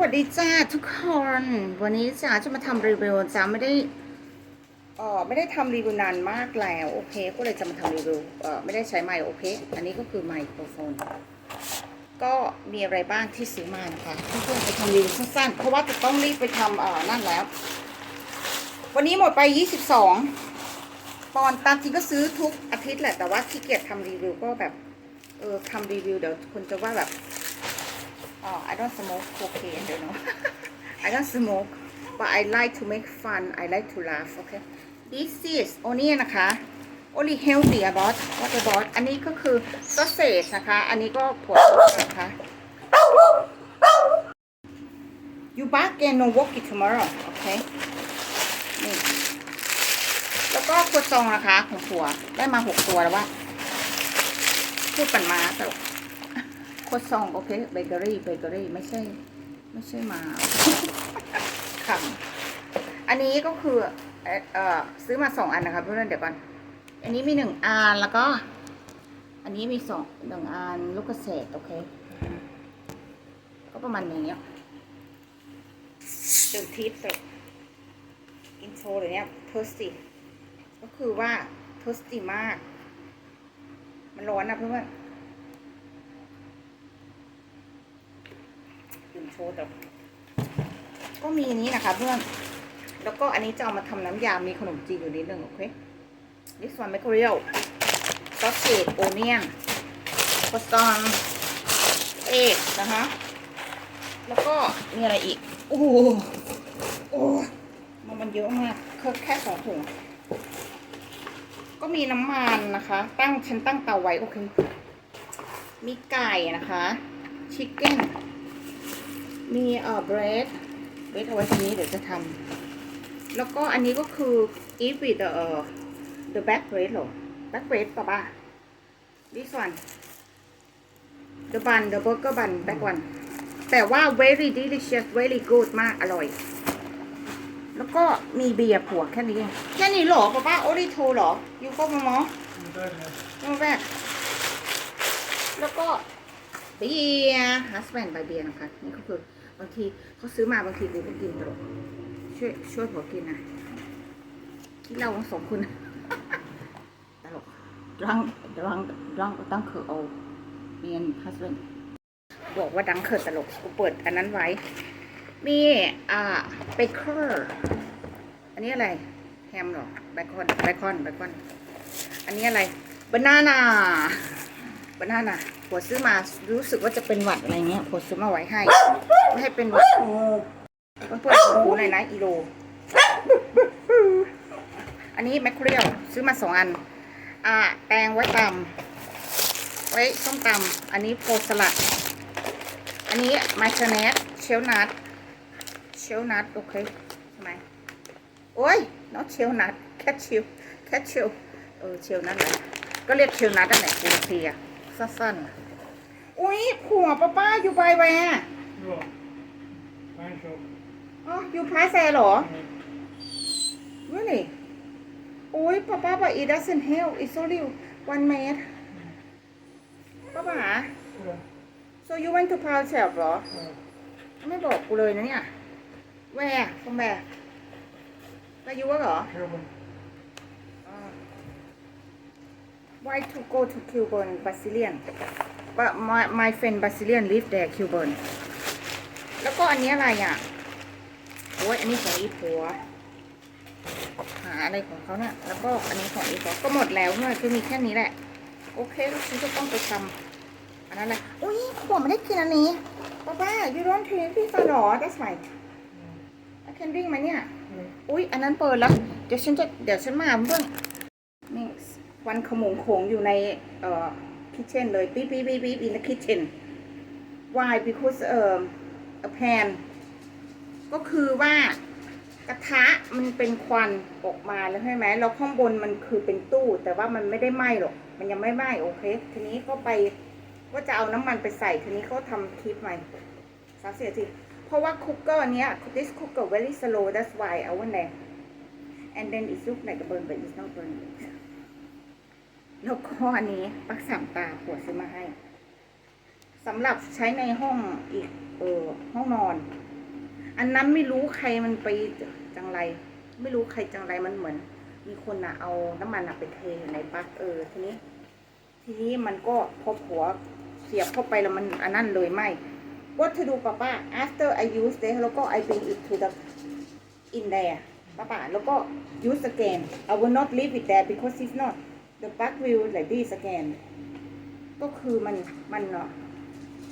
วัสดีจ้าทุกคน วันนี้จ๋าจะมาทำรีวิวจ๋าไม่ได้เออไม่ได้ทำรีวิวนานมากแล้ว โอเค ก็เลยจะมาทำรีวิวเออไม่ได้ใช้ไมค์โอเค อันนี้ก็คือไมโครโฟน ก็มีอะไรบ้างที่ซื้อมานะคะเพื่อนๆไปทำรีวิวสั้นๆ เพราะว่าจะต้องรีบไปทำเออนั่นแล้ว วันนี้หมดไป 22ปอนตามจริงก็ซื้อทุกอาทิตย์แหละแต่ว่าขี้เกียจทำรีวิวก็แบบเออทำรีวิวเดี๋ยวคนจะว่าแบบ Oh, I don't smoke cocaine, you know. I don't smoke, but I like to make fun. I like to laugh. Okay. This is only นะคะ only healthy about what about อันนี้ก็คือ sausage นะคะ อันนี้ก็ผลนะคะ You back and no work it tomorrow. Okay. นี่แล้วก็ครัวซองนะคะของผัวได้มาหกตัวแล้วว่าพูดปันมาตลก โครซองโอเคเบเกอรี่เบเกอรี่ไม่ใช่ ไม่ใช่มาคำอันนี้ก็คือเออซื้อมาสองอันนะคะเพื่อนเดี๋ยวก่อน อันนี้มีหนึ่งอันแล้วก็ อันนี้มีสองหนึ่งอันลูกเกษตรโอเค ก็ประมาณนี้ตื่นทิปส์อินโทรเลยเนี่ยเทอร์สติก็คือว่าเทอร์สติมาก มันร้อนนะเพื่อน ๆดื่มโชว์แต่ก็มีนี้นะคะเพื่อน แล้วก็อันนี้จะเอามาทำน้ำยา มีขนมจีนอยู่นิดนึงโอเค this one mackerel sausage onion croissant egg นะคะแล้วก็มีอะไรอีก โอ้โหโอ้มันมันเยอะมากแค่แค่สองถุง ก็มีน้ำมันนะคะ ตั้งฉันตั้งเตาไว้ โอเค มีไก่นะคะ ชิคเก้น มีเอ่อ bread bread เอาไว้ทีนี้เดี๋ยวจะทำแล้วก็อันนี้ก็คือ eat with the เอ่อ the back bread เหรอ back bread ป่ะป่ะ this one the bun the burger bun back one แต่ว่า very delicious very good มากอร่อย แล้วก็มีเบียร์ผัวแค่นี้เองแค่นี้เหรอป้าป้าโอริโทเหรอยูก็มามอมาแรกแล้วก็เบียร์ฮัสแบนบายเบียร์นะคะ นี่ก็คือ บางทีเขาซื้อมาบางทีกูก็กินตลอดช่วยช่วยผัวกินนะที่เราสองคนตลกรังรังรังตั้งคือเอาเมียนฮัสแบนบอกว่าดังเคิร์ตลกกูเปิดอันนั้นไว้ มีอ่าเบเกอร์อันนี้อะไรแฮมหรอเบคอนเบคอนเบคอน อันนี้อะไรบานาน่าบานาน่ะ ผัวซื้อมารู้สึกว่าจะเป็นหวัดอะไรเงี้ยผัวซื้อมาไว้ให้ ไม่ให้เป็นหวัดเพื่อนๆหูหน่อยนะอีโล อันนี้แมคเครียลซื้อมาสองอัน อ่าแตงไว้ตำไว้ส้มตำอันนี้โพสลัด อันนี้ไมเชเนสเชลนัทเชลนัทโอเคใช่ไหมโอ้ยน้องเชลนัทแคทชิลแคทชิลเออเชลนัทแหละก็เรียกเชลนัทนั่นแหละกูเทีย สั้นๆอุ้ยผัวป้าป้าอยู่ไปแวร์ Ja. Mein Shop. อ๋ออยู่พายแซเหรอ Really? โอ้ยป้าป้าป้า it doesn't help it's only one minute ป้าป๋า Ja. so you went to p a r s e l เหรอ Ja. ไม่บอกกูเลยนะเนี่ยแวร์ฟอมแวร์ไปยูวะเหรอ Why to go to Kilburn Brazilian but my my friend Brazilian live there Kilburn แล้วก็อันนี้อะไรอะโอ้ยอันนี้ของอีผัว หาอะไรของเขาเนี่ยแล้วก็อันนี้ของอีผัวก็หมดแล้วเนี่ยคือมีแค่นี้แหละ โอเคแล้วฉันจะต้องไปทำอันนั้นแหละอุ้ยผัวไม่ได้กินอันนี้ป้าป้า you don't drink พี่ฟ้าหรอ that's right I can drink ไหมเนี่ย อุ๊ยอันนั้นเปิดแล้ว เดี๋ยวฉันจะเดี๋ยวฉันมาเพื่อนนี่ค วันขมงโขงอยู่ในเอ่อ kitchen เลยปี๊บปี๊บปี๊บปี๊บ in the kitchen why because เอ่อ a pan ก็คือว่ากระทะมันเป็นควันออกมาแล้วใช่ไหมแล้วข้างบนมันคือเป็นตู้ แต่ว่ามันไม่ได้ไหม้หรอก มันยังไม่ไหม้โอเค ทีนี้ก็ไปว่าจะเอาน้ำมันไปใส่ทีนี้เขาทำคลิปใหม่สามสิบนาทีเพราะว่าคุกเกอร์เนี้ย this cooker very slow that's why I went there and then it look like a burn but it's not burn แล้วก็อันนี้ปักสามตาผัวซื้อมาให้สำหรับใช้ในห้องอีก เออห้องนอน อันนั้นไม่รู้ใครมันไปจังไร ไม่รู้ใครจังไรมันเหมือน มีคนอะเอาน้ำมันอะไปเทอยู่ในปลั๊กเออทีนี้ ทีนี้มันก็พอหัวเสียบเข้าไปแล้วมันอันนั้นเลยไหม What to do ป้าป้า after I use this แล้วก็ I bring it to the in there ป้าป้าแล้วก็ use again I will not leave it there because it's not the plug will like this again ก็คือมันมันเนาะ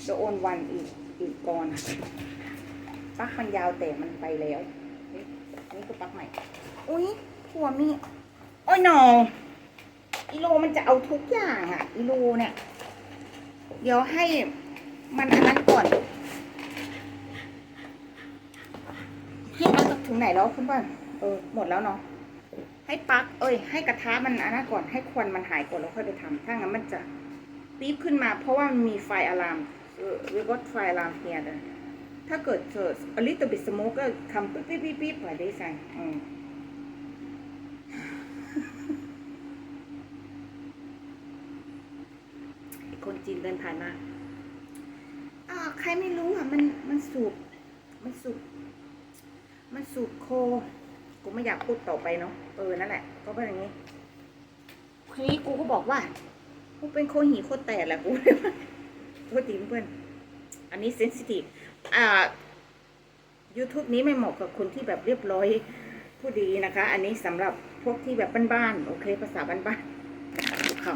the old one อีกอีกก่อนปักมันยาวแต่มันไปแล้วนี่นี่คือปักใหม่ อุ้ยหัวมีโอ้ยหนออีโลมันจะเอาทุกอย่างอะอีโลเนี่ย เดี๋ยวให้มันอันนั้นก่อน ให้ปลั๊กถึงไหนแล้วคุณป้าเออ หมดแล้วเนาะ ให้ปักเอ้ย ให้กระทะมันอันนั้นก่อนให้ควันมันหายก่อนแล้วค่อยไปทำถ้างั้นมันจะปี๊บขึ้นมา เพราะว่ามันมีไฟอะลามเออ we got ไฟอะลาม here เลยถ้าเกิดเจอ a little bit smoke ก็คำปิ๊บปิ๊บปิ๊บปิ๊บไปได้ใส่อืมคนจีนเดินผ่านมาอ่าใครไม่รู้อะ มัน มันสูบ มันสูบ มันสูบโค ไม่อยากพูดต่อไปเนาะเออนั่นแหละ ก็เป็นอย่างนี้ทีนี้กูก็บอกว่ากูเป็นโคหีโคแตกแหละกูเลยว่าโทษทีเพื่อนอันนี้เซนซิทีฟอ่า YouTube นี้ไม่เหมาะกับคนที่แบบเรียบร้อยผู้ดีนะคะ อันนี้สำหรับพวกที่แบบบ้านๆโอเค ภาษาบ้านๆดูค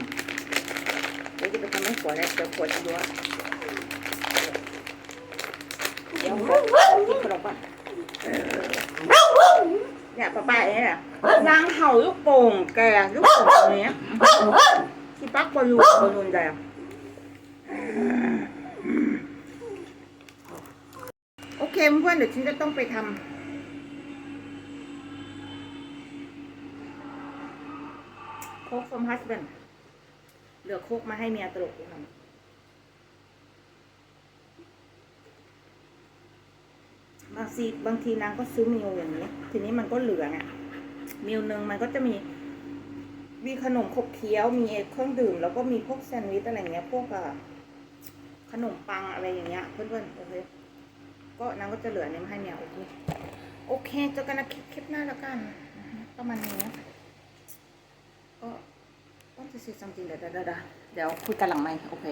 ำเดี๋ยวจะไปทำให้ขวดแล้วเดี๋ยวขวดจะด้วยเดี๋ยวขวดกินขนมก่อน เนี่ยป้าป้าเนี่ยนางเห่าลูกโป่งแกลูกโป่งตรงนี้ยที่ปักบอลลูนบอลลูนแดงโอเคเพื่อนเดี๋ยวฉันจะต้องไปทำโค้ก from husband เหลือโคกมาให้เมียตลกกูทำ บางทีบางทีนางก็ซื้อมิลอย่างนี้ ทีนี้มันก็เหลือไงมิลหนึ่งมันก็จะมี มีขนมขบเคี้ยว มีเครื่องดื่ม แล้วก็มีพวกแซนด์วิชอะไรเงี้ย พวกขนมปังอะไรอย่างเงี้ย เพื่อนๆโอเค ก็นางก็จะเหลืออันนี้มาให้เมียโอเค โอเคเจอกันนะคลิปหน้าแล้วกัน ประมาณนี้ก็ want to say something เดี๋ยวเดี๋ยวเดี๋ยวเดี๋ยวคุยกันหลังไหมโอเค